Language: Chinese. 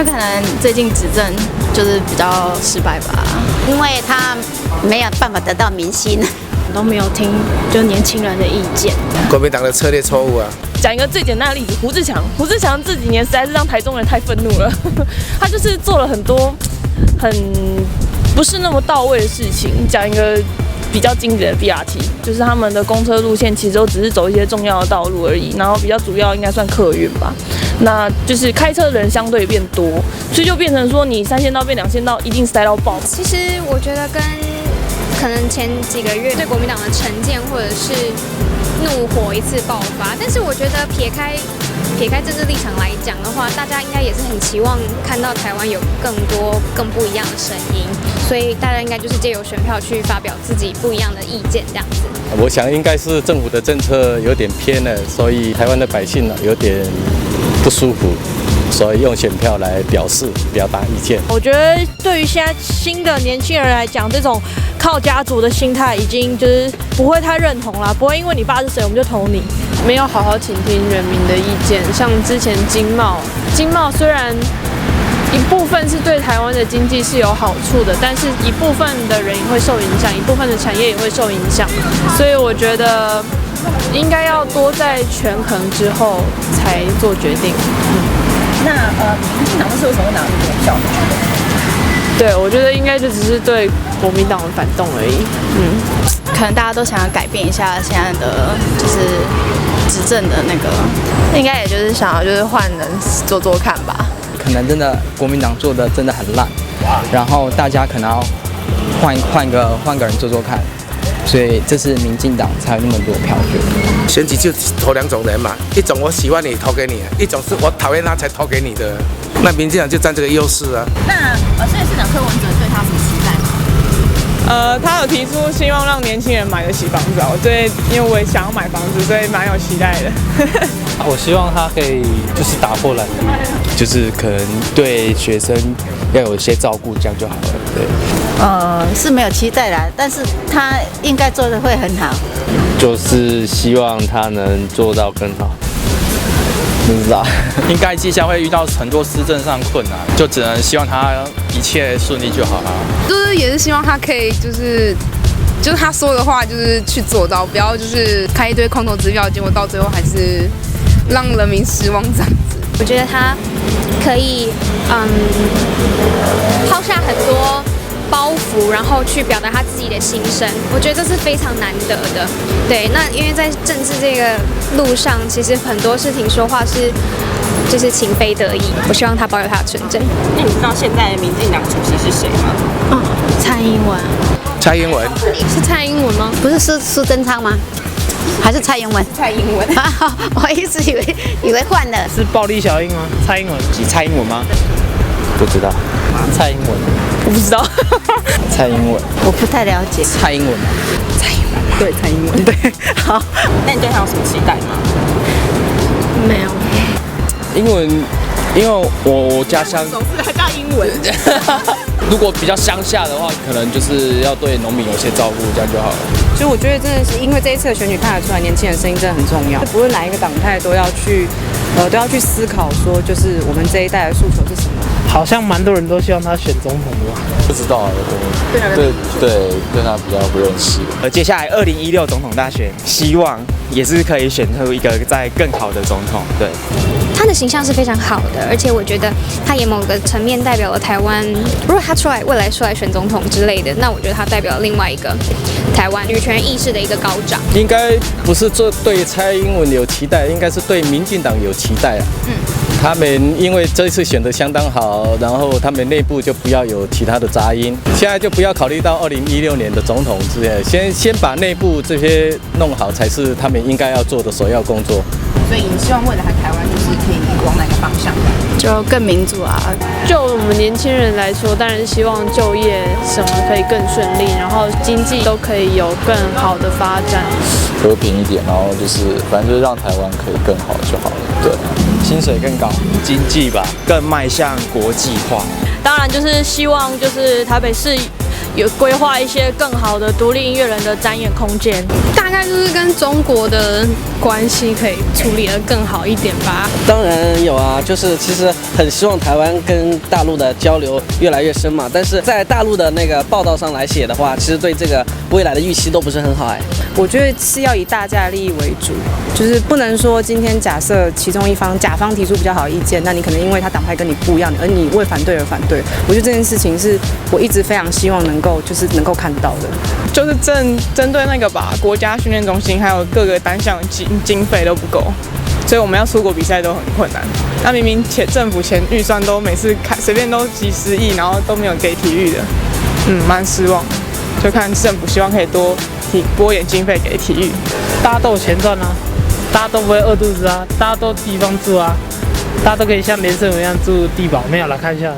就可能最近执政就是比较失败吧，因为他没有办法得到民心，都没有听就年轻人的意见。国民党的策略错误啊！讲一个最简单的例子，胡志强，胡志强这几年实在是让台中人太愤怒了，他就是做了很多很不是那么到位的事情。讲一个。比较经典的 BRT，就是他们的公车路线其实都只是走一些重要的道路而已，然后比较主要应该算客运吧。那就是开车的人相对变多，所以就变成说你三线道变两线道，一定塞到爆。其实我觉得跟可能前几个月对国民党的成见或者是怒火一次爆发，但是我觉得撇开。撇开政治立场来讲的话，大家应该也是很期望看到台湾有更多更不一样的声音，所以大家应该就是借由选票去发表自己不一样的意见，这样子。我想应该是政府的政策有点偏了，所以台湾的百姓呢有点不舒服。所以用选票来表示、表达意见。我觉得对于现在新的年轻人来讲，这种靠家族的心态已经就是不会太认同了，不会因为你爸是谁我们就投你，没有好好倾听人民的意见。像之前经贸，经贸虽然一部分是对台湾的经济是有好处的，但是一部分的人也会受影响，一部分的产业也会受影响。所以我觉得应该要多在权衡之后才做决定。那呃，民进党是为什么会拿这么票？对，我觉得应该就只是对国民党的反动而已。嗯，可能大家都想要改变一下现在的就是执政的那个，应该也就是想要就是换人做做看吧。可能真的国民党做的真的很烂，然后大家可能要换换个换个人做做看。所以这是民进党才有那么多票选。选举就投两种人嘛，一种我喜欢你投给你，一种是我讨厌他才投给你的。那民进党就占这个优势啊。那呃，现在市长柯文哲对他什么？呃，他有提出希望让年轻人买得起房子，我对，因为我也想要买房子，所以蛮有期待的。我希望他可以就是打破蓝就是可能对学生要有一些照顾，这样就好了。对。呃，是没有期待啦，但是他应该做的会很好。就是希望他能做到更好。不知道，应该接下来会遇到很多施政上困难，就只能希望他一切顺利就好了。就是也是希望他可以就是，就是他说的话就是去做到，不要就是开一堆空头支票，结果到最后还是让人民失望这样子。我觉得他可以嗯抛下很多。包袱，然后去表达他自己的心声，我觉得这是非常难得的。对，那因为在政治这个路上，其实很多事情说话是就是情非得已。我希望他保有他的纯真。那你知道现在民进党主席是谁吗？嗯，蔡英文。蔡英文是蔡英文吗？不是苏苏贞昌吗？还是蔡英文？蔡英文。我一直以为以为换了。是暴力小英吗？蔡英文？是蔡英文吗？不知道。蔡英文，我不知道。蔡英文，我不太了解。蔡英文，蔡英文，对，蔡英文，对。好，那你对他有什么期待吗？没有。英文，因为我我家乡总是还大英文。如果比较乡下的话，可能就是要对农民有些照顾，这样就好了。所以我觉得真的是因为这一次的选举看得出来，年轻人声音真的很重要。不论哪一个党派，都要去，呃，都要去思考说，就是我们这一代的诉求是什么。好像蛮多人都希望他选总统的吧？不知道啊，对对对，对他比较不认识。而，接下来二零一六总统大选，希望也是可以选出一个在更好的总统。对，他的形象是非常好的，而且我觉得他也某个层面代表了台湾。如果他出来未来出来选总统之类的，那我觉得他代表另外一个台湾女权意识的一个高涨。应该不是做对蔡英文有期待，应该是对民进党有期待啊。嗯。他们因为这次选的相当好，然后他们内部就不要有其他的杂音，现在就不要考虑到二零一六年的总统之类，先先把内部这些弄好才是他们应该要做的首要工作。所以你希望未来台湾就是可以往哪个方向？就更民主啊！就我们年轻人来说，当然希望就业什么可以更顺利，然后经济都可以有更好的发展，和平一点，然后就是反正就是让台湾可以更好就好。薪水更高，经济吧更迈向国际化。当然就是希望就是台北市有规划一些更好的独立音乐人的展演空间。大概就是跟中国的关系可以处理得更好一点吧。当然有啊，就是其实很希望台湾跟大陆的交流越来越深嘛。但是在大陆的那个报道上来写的话，其实对这个未来的预期都不是很好哎。我觉得是要以大家的利益为主，就是不能说今天假设其中一方甲方提出比较好的意见，那你可能因为他党派跟你不一样，而你为反对而反对。我觉得这件事情是我一直非常希望能够就是能够看到的。就是针针对那个吧，国家训练中心还有各个单项经经费都不够，所以我们要出国比赛都很困难。那明明前政府前预算都每次开随便都几十亿，然后都没有给体育的，嗯，蛮失望。就看政府希望可以多提拨点经费给体育，大家都有钱赚啊，大家都不会饿肚子啊，大家都地方住啊，大家都可以像连胜文一样住地堡，没有了看一下。